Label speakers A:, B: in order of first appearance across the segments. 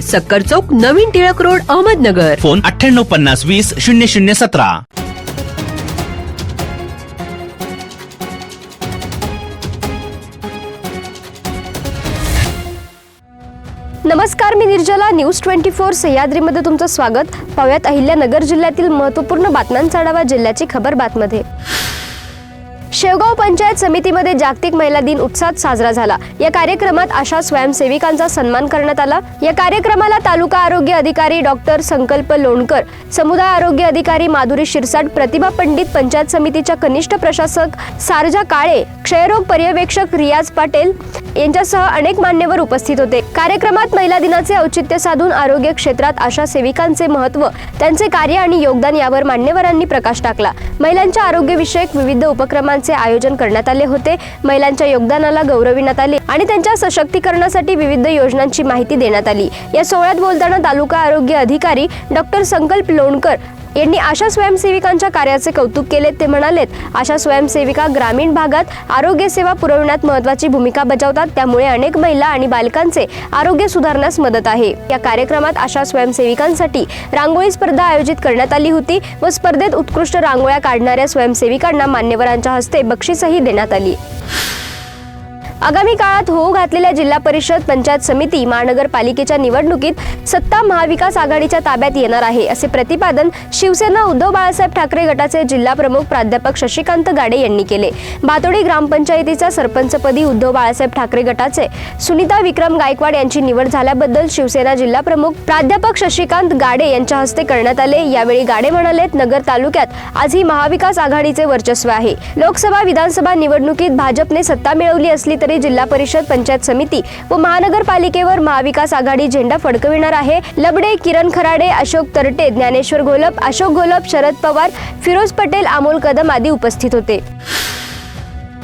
A: सक्कर चौक नवीन Tilak road Ahmednagar.
B: Phone अठ्ठ्याण्णव पन्नास वीस शून्य शून्य सतरा.
C: नमस्कार मी निर्जला. न्यूज ट्वेंटी फोर सह्याद्रीमध्ये तुमचं स्वागत. पाहुयात अहिल्यानगर जिल्ह्यातील महत्त्वपूर्ण बातम्यांचा आढावा जिल्ह्याची खबर बातमध्ये. शेवगाव पंचायत समितीमध्ये जागतिक महिला दिन उत्साहात साजरा झाला. या कार्यक्रमात आशा स्वयंसेविकांचा सन्मान करण्यात आला. या कार्यक्रमाला तालुका आरोग्य अधिकारी डॉक्टर संकल्प लोणकर समुदाय आरोग्य अधिकारी माधुरी शिरसाट प्रतिभा पंडित पंचायत समितीच्या कनिष्ठ प्रशासक सारजा काळे क्षयरोग पर्यवेक्षक रियाज पाटील यांच्यासह अनेक मान्यवर उपस्थित होते. कार्यक्रमात महिला दिनाचे औचित्य साधून आरोग्य क्षेत्रात आशा सेविकांचे महत्त्व त्यांचे कार्य आणि योगदान यावर मान्यवरांनी प्रकाश टाकला. महिलांच्या आरोग्यविषयक विविध उपक्रमांचे आयोजन करण्यात आले होते. महिलांच्या योगदानाला गौरविण्यात आले आणि त्यांच्या सशक्तीकरणासाठी विविध योजनांची माहिती देण्यात आली. या सोहळ्यात बोलताना तालुका आरोग्य अधिकारी डॉक्टर संकल्प लोणकर यांनी आशा स्वयंसेविकांच्या कार्याचे कौतुक केले ते म्हणालेत अशा स्वयंसेविका ग्रामीण भागात आरोग्य सेवा पुरवण्यात महत्वाची भूमिका बजावतात. त्यामुळे अनेक महिला आणि बालकांचे आरोग्य सुधारण्यास मदत आहे. या कार्यक्रमात आशा स्वयंसेविकांसाठी रांगोळी स्पर्धा आयोजित करण्यात आली होती व स्पर्धेत उत्कृष्ट रांगोळ्या काढणाऱ्या स्वयंसेविकांना मान्यवरांच्या हस्ते बक्षीसही देण्यात आली. आगामी काळात होऊ घातलेल्या जिल्हा परिषद पंचायत समिती महानगरपालिकेच्या निवडणुकीत सत्ता महाविकास आघाडीच्या ताब्यात येणार आहे असे प्रतिपादन शिवसेना उद्धव बाळासाहेब ठाकरे गटाचे जिल्हा प्रमुख प्राध्यापक शशिकांत गाडे यांनी केले. बातोडी ग्रामपंचायतीचा सरपंचपदी उद्धव बाळासाहेब ठाकरे गटाचे सुनीता विक्रम गायकवाड यांची निवड झाल्याबद्दल शिवसेना जिल्हा प्रमुख प्राध्यापक शशिकांत गाडे यांच्या हस्ते करण्यात आले. यावेळी गाडे म्हणालेत नगर तालुक्यात आजही महाविकास आघाडीचे वर्चस्व आहे. लोकसभा विधानसभा निवडणुकीत भाजपने सत्ता मिळवली असली तरी जिल्हा परिषद पंचायत समिती व महानगरपालिकेवर महाविकास आघाडी झेंडा फडकविणार आहे. लबडे किरण खराडे अशोक तरटे ज्ञानेश्वर घोलप अशोक घोलप शरद पवार फिरोज पटेल अमोल कदम आदी उपस्थित होते.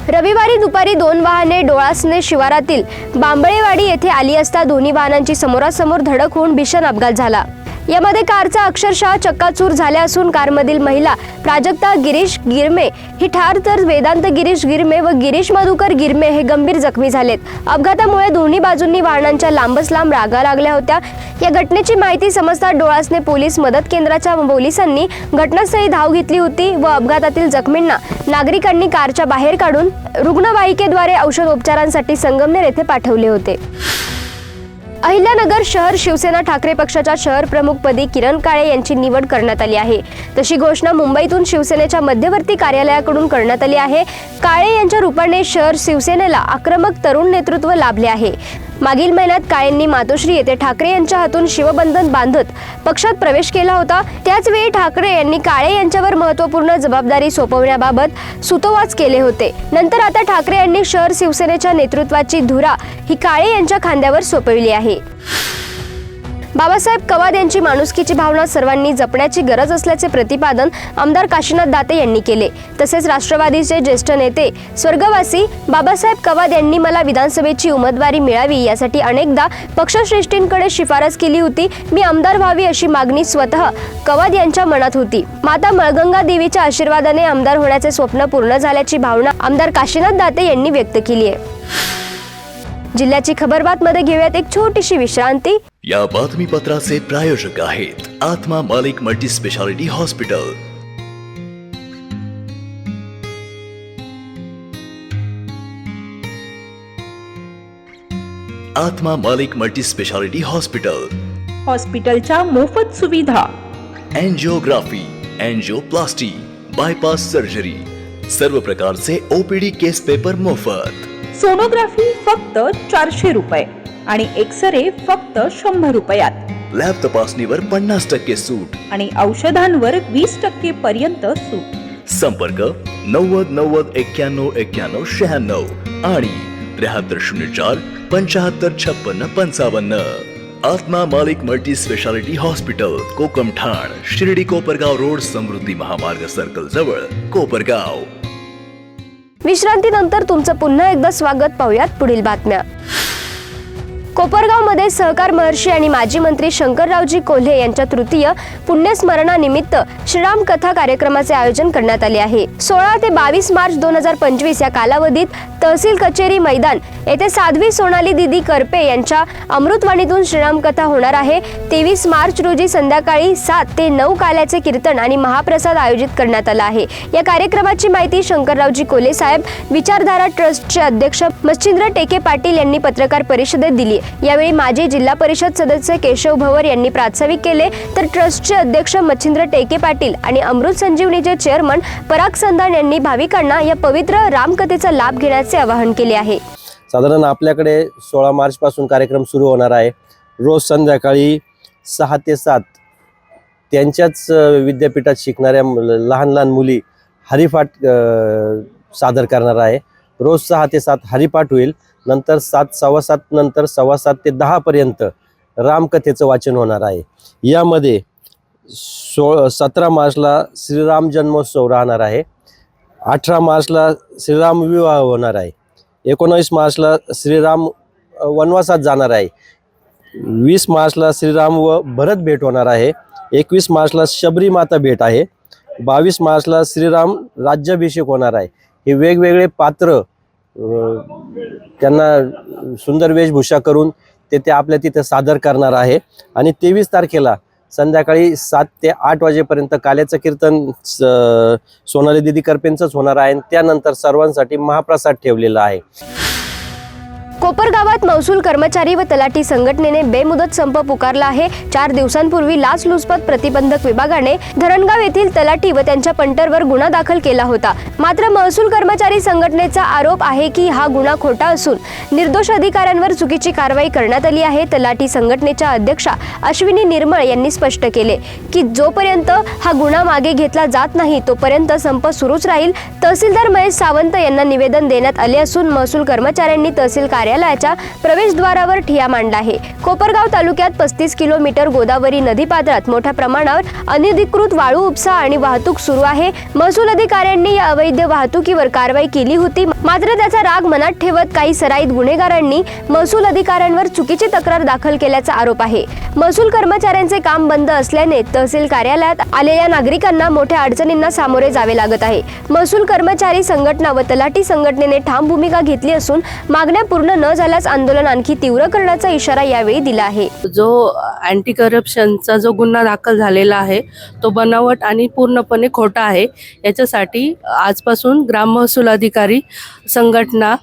C: रविवारी दुपारी दोन वाहने डोळासने शिवारातील बांबळेवाडी येथे आली असता दोन्ही वाहनांची समोरासमोर धडक होऊन भीषण अपघात झाला. यामध्ये कारचा अक्षरशः चक्काचूर झाल्या असून कारमधील महिला प्राजक्ता गिरीश गिरमे ही ठार तर वेदांत गिरीश गिरमे व गिरीश मधुकर गिरमे हे गंभीर जखमी झालेत. अपघातामुळे दोन्ही बाजूंनी वाहनांच्या लांबच लांब रागा लागल्या होत्या. या घटनेची माहिती समजता डोळासने पोलीस मदत केंद्राच्या पोलिसांनी घटनास्थळी धाव घेतली होती व अपघातातील जखमींना नागरिकांनी कारच्या बाहेर काढून रुग्णवाहिकेद्वारे औषधोपचारांसाठी संगमनेर येथे पाठवले होते. अहिल्यानगर शहर शिवसेना ठाकरे पक्षाच्या शहर प्रमुखपदी किरण काळे यांची निवड करण्यात आली आहे. तशी घोषणा मुंबईतून शिवसेनेच्या मध्यवर्ती कार्यालयाकडून करण्यात आली आहे. काळे यांच्या रूपाने शहर शिवसेनेला आक्रमक तरुण नेतृत्व लाभले आहे. मागील महिन्यात काळेंनी मातोश्री येथे ठाकरे यांच्या हातून शिवबंधन बांधत पक्षात प्रवेश केला होता. त्याचवेळी ठाकरे यांनी काळे यांच्यावर महत्त्वपूर्ण जबाबदारी सोपवण्याबाबत सुतोवाच केले होते. नंतर आता ठाकरे यांनी शहर शिवसेनेच्या नेतृत्वाची धुरा ही काळे यांच्या खांद्यावर सोपविली आहे. बाबासाहेब कवाद यांची माणुसकीची भावना सर्वांनी जपण्याची गरज असल्याचे प्रतिपादन आमदार काशीनाथ दाते यांनी केले. तसेच राष्ट्रवादीचे ज्येष्ठ नेते स्वर्गवासी बाबासाहेब कवाद यांनी मला विधानसभेची उमेदवारी मिळावी यासाठी अनेकदा पक्षश्रेष्ठींकडे शिफारस केली होती. मी आमदार व्हावी अशी मागणी स्वतः कवाद यांच्या मनात होती. माता मळगंगा देवीच्या आशीर्वादाने आमदार होण्याचे स्वप्न पूर्ण झाल्याची भावना आमदार काशीनाथ दाते यांनी व्यक्त केली आहे. जिल्ह्याची खबरबातमध्ये घेऊयात एक छोटीशी विश्रांती.
D: या बातमीपत्राचे प्रायोजक आहेत आत्मा मालिक मल्टी स्पेशालिटी हॉस्पिटल आत्मा मालिक मल्टी स्पेशालिटी हॉस्पिटल
E: हॉस्पिटलच्या मोफत सुविधा.
D: एन्जिओग्राफी एन्जिओप्लास्टी बायपास सर्जरी सर्व प्रकारचे ओपीडी केस पेपर मोफत.
E: सोनोग्राफी फक्त चारशे रुपये. आणि एक्सरे फक्त शंभर रुपयात.
D: लॅब तपासणीवर पन्नास टक्के सूट.
E: आणि औषधांवर वीस टक्के पर्यंत सूट.
D: संपर्क नव्वद नव्वद एक्क्याण्णव एक्क्याण्णव शहाण्णव आणि त्र्याहत्तर शून्य चार पंचाहत्तर छप्पन्न पंचावन्न. आत्मा मालिक मल्टी स्पेशालिटी हॉस्पिटल कोकम ठाण शिर्डी कोपरगाव रोड समृद्धी महामार्ग सर्कल जवळ कोपरगाव.
C: विश्रांतीनंतर तुमचं पुन्हा एकदा स्वागत पाहुयात पुढील बातम्या. कोपरगावमध्ये सहकार महर्षी आणि माजी मंत्री शंकररावजी कोल्हे यांच्या तृतीय पुण्यस्मरणानिमित्त श्रीराम कथा कार्यक्रमाचे आयोजन करण्यात आले आहे. सोळा ते बावीस मार्च दोन हजार पंचवीस या कालावधीत तहसील कचेरी मैदान येथे साध्वी सोनाली दिदी करपे यांच्या अमृतवाणीतून श्रीराम कथा होणार आहे. तेवीस मार्च रोजी संध्याकाळी सात ते नऊ काल्याचे कीर्तन आणि महाप्रसाद आयोजित करण्यात आला आहे. या कार्यक्रमाची माहिती शंकररावजी कोले साहेब विचारधारा ट्रस्टचे अध्यक्ष मच्छिंद्र टेके पाटील यांनी पत्रकार परिषदेत दिली यावेळी माजी जिल्हा परिषद सदस्य केशव भवर यांनी प्रास्ताविक केले. तर ट्रस्टचे अध्यक्ष मच्छिंद्र टेके पाटील आणि अमृत संजीवनीचे चेअरमन पराग संधान यांनी भाविकांना या पवित्र रामकथेचा लाभ घेण्याचे आवाहन केले आहे.
F: साधारण आपल्याकडे सोळा मार्चपासून कार्यक्रम सुरू होणार आहे. रोज संध्याकाळी सहा ते सात त्यांच्याच विद्यापीठात शिकणाऱ्या लहान लहान मुली हरिपाठ सादर करणार आहे. रोज सहा ते सात हरिपाठ होईल. नंतर सात सव्वा सात नंतर सव्वा सात ते दहापर्यंत रामकथेचं वाचन होणार आहे. यामध्ये सो सतरा मार्चला श्रीराम जन्मोत्सव राहणार आहे. अठरा मार्चला श्रीराम विवाह होणार आहे. एकोणावीस मार्चला श्रीराम वनवासात जाणार आहे. वीस मार्चला श्रीराम व भरत भेट होणार आहे. एकवीस मार्चला शबरी माता भेट आहे. बावीस मार्चला श्रीराम राज्याभिषेक होणार आहे. हे वेगवेगळे पात्र त्यांना सुंदर वेशभूषा करून ते ते आपल्या तिथं सादर करणार आहे. आणि तेवीस तारखेला संध्याकाळी सात ते आठ वाजेपर्यंत काल्याचं कीर्तन स- सोनाली दिदी करपेंचंच होणार आहे आणि त्यानंतर सर्वांसाठी महाप्रसाद ठेवलेला आहे.
C: कोपरगावात महसूल कर्मचारी व तलाठी संघटनेने बेमुदत संप पुकारला आहे. चार दिवसांपूर्वी लाचलुचपत प्रतिबंधक विभागाने धरणगाव येथील तलाठी व त्यांच्या पंटरवर गुन्हा दाखल केला होता. मात्र महसूल कर्मचारी संघटनेचा आरोप आहे की हा गुन्हा खोटा असून निर्दोष अधिकाऱ्यांवर चुकीची कारवाई करण्यात आली आहे. तलाठी संघटनेच्या अध्यक्षा अश्विनी निर्मळ यांनी स्पष्ट केले की जोपर्यंत हा गुन्हा मागे घेतला जात नाही तोपर्यंत संप सुरूच राहील. तहसीलदार महेश सावंत यांना निवेदन देण्यात आले असून महसूल कर्मचाऱ्यांनी तहसील कार्यालयाच्या प्रवेशद्वारावर ठिया मांडला आहे. कोपरगाव तालुक्यात पस्तीस किलोमीटर गोदावरी नदीपात्रात मोठ्या प्रमाणावर अनधिकृत वाळू उपसा आणि वाहतूक सुरू आहे. महसूल अधिकाऱ्यांनी या अवैध वाहतुकीवर कारवाई केली होती. मात्र त्याचा राग मनात ठेवत काही सराईत गुन्हेगारांनी महसूल अधिकाऱ्यांवर चुकीची तक्रार दाखल केल्याचा आरोप आहे. महसूल कर्मचाऱ्यांचे काम बंद असल्याने तहसील कार्यालयात आलेल्या नागरिकांना मोठ्या अडचणींना सामोरे जावे लागत आहे. महसूल कर्मचारी संघटना व तलाठी संघटनेने ठाम भूमिका घेतली असून मागण्या पूर्ण न झाल्यास आंदोलन आणखी तीव्र करण्याचा इशारा यावेळी दिला आहे.
G: जो अँटी करप्शनचा जो गुन्हा दाखल झालेला आहे तो बनावट आणि पूर्णपणे खोटा आहे. याच्यासाठी आजपासून ग्राम महसूल अधिकारी संघटना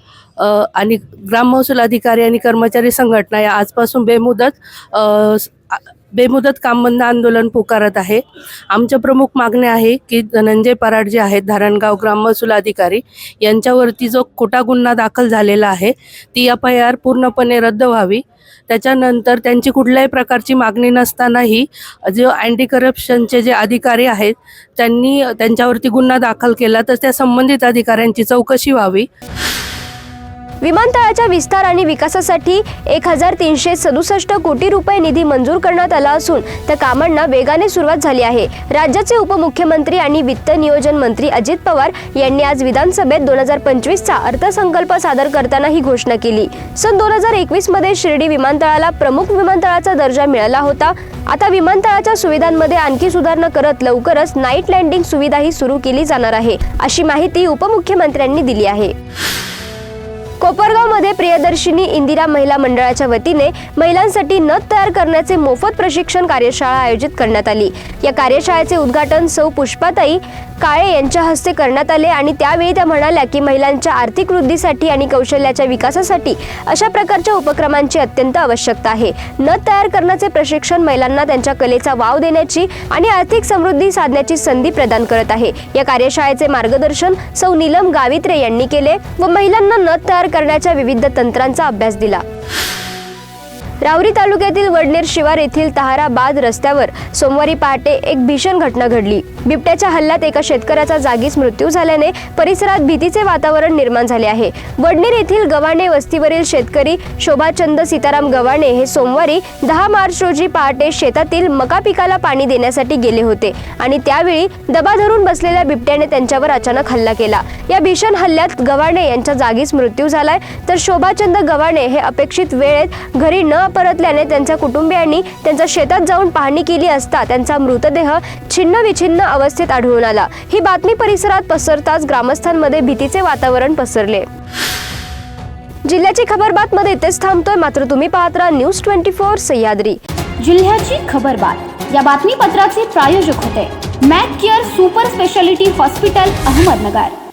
G: आणि ग्राम महसूल अधिकारी आणि कर्मचारी संघटना या आजपासून बेमुदत बेमुदत कामबंद आंदोलन पुकारत आहे. आमच्या प्रमुख मागण्या आहे की धनंजय पराड जे आहेत धारणगाव ग्राम महसूल अधिकारी यांच्यावरती जो खोटा गुन्हा दाखल झालेला आहे ती एफ आय आर पूर्णपणे रद्द व्हावी. त्याच्यानंतर त्यांची कुठल्याही प्रकारची मागणी नसतानाही जो अँटी करप्शनचे जे अधिकारी आहेत त्यांनी त्यांच्यावरती गुन्हा दाखल केला तर त्या संबंधित अधिकाऱ्यांची चौकशी व्हावी.
C: विमानतळाच्या विस्तार आणि विकासासाठी एक हजार तीनशे सदुसष्ट कोटी रुपये निधी मंजूर करण्यात आला असून त्या कामांना वेगाने सुरुवात झाली आहे. राज्याचे उपमुख्यमंत्री आणि वित्त नियोजन मंत्री अजित पवार यांनी आज विधानसभेत दोन हजार पंचवीसचा अर्थसंकल्प सादर करताना ही घोषणा केली. सन दोन हजार एकवीसमध्ये शिर्डी विमानतळाला प्रमुख विमानतळाचा दर्जा मिळाला होता. आता विमानतळाच्या सुविधांमध्ये आणखी सुधारणा करत लवकरच नाईट लँडिंग सुविधाही सुरू केली जाणार आहे अशी माहिती उपमुख्यमंत्र्यांनी दिली आहे. कोपरगावमध्ये प्रियदर्शिनी इंदिरा महिला मंडळाच्या वतीने महिलांसाठी नथ तयार करण्याचे मोफत प्रशिक्षण कार्यशाळा आयोजित करण्यात आली. या कार्यशाळेचे उद्घाटन सौ पुष्पाताई काळे यांच्या हस्ते करण्यात आले आणि त्यावेळी त्या म्हणाल्या की महिलांच्या आर्थिक वृद्धीसाठी आणि कौशल्याच्या विकासासाठी अशा प्रकारच्या उपक्रमांची अत्यंत आवश्यकता आहे. नथ तयार करण्याचे प्रशिक्षण महिलांना त्यांच्या कलेचा वाव देण्याची आणि आर्थिक समृद्धी साधण्याची संधी प्रदान करत आहे. या कार्यशाळेचे मार्गदर्शन सौ नीलम गावित्रे यांनी केले व महिलांना नथ तयार करण्याच्या विविध तंत्रांचा अभ्यास दिला. रावरी तालुक्यातील वडनेर शिवार येथील तहाराबाद रस्त्यावर सोमवारी पहाटे एक भीषण घटना घडली. बिबट्याच्या हल्ल्यात एका शेतकऱ्याचा जागीच मृत्यू झाल्याने परिसरात भीतीचे वातावरण निर्माण झाले आहे. वडनेर येथील गव्हाणे वस्तीवरील शेतकरी शोभाचंद सीताराम गव्हाणे हे सोमवारी दहा मार्च रोजी पहाटे शेतातील मका पिकाला पाणी देण्यासाठी गेले होते आणि त्यावेळी दबा धरून बसलेल्या बिबट्याने त्यांच्यावर अचानक हल्ला केला. या भीषण हल्ल्यात गव्हाणे यांच्या जागीच मृत्यू झालाय. तर शोभाचंद गव्हाणे हे अपेक्षित वेळेत घरी न परतल्याने त्यांच्या कुटुंबियांनी त्यांच्या शेतात जाऊन पाहणी केली असता त्यांचा मृतदेह छिन्न विछिन्न अवस्थेत आढळून आला. ही बातमी परिसरात पसरताच ग्रामस्थांमध्ये भीतीचे वातावरण पसरले. जिल्ह्याची खबर बातमध्ये इथेच थांबतोय. मात्र तुम्ही पाहत राहा न्यूज ट्वेंटी फोर सह्याद्री.
H: जिल्ह्याची खबरबात. या बातमीपत्राचे प्रायोजक होते. Mac care super speciality hospital Ahmednagar.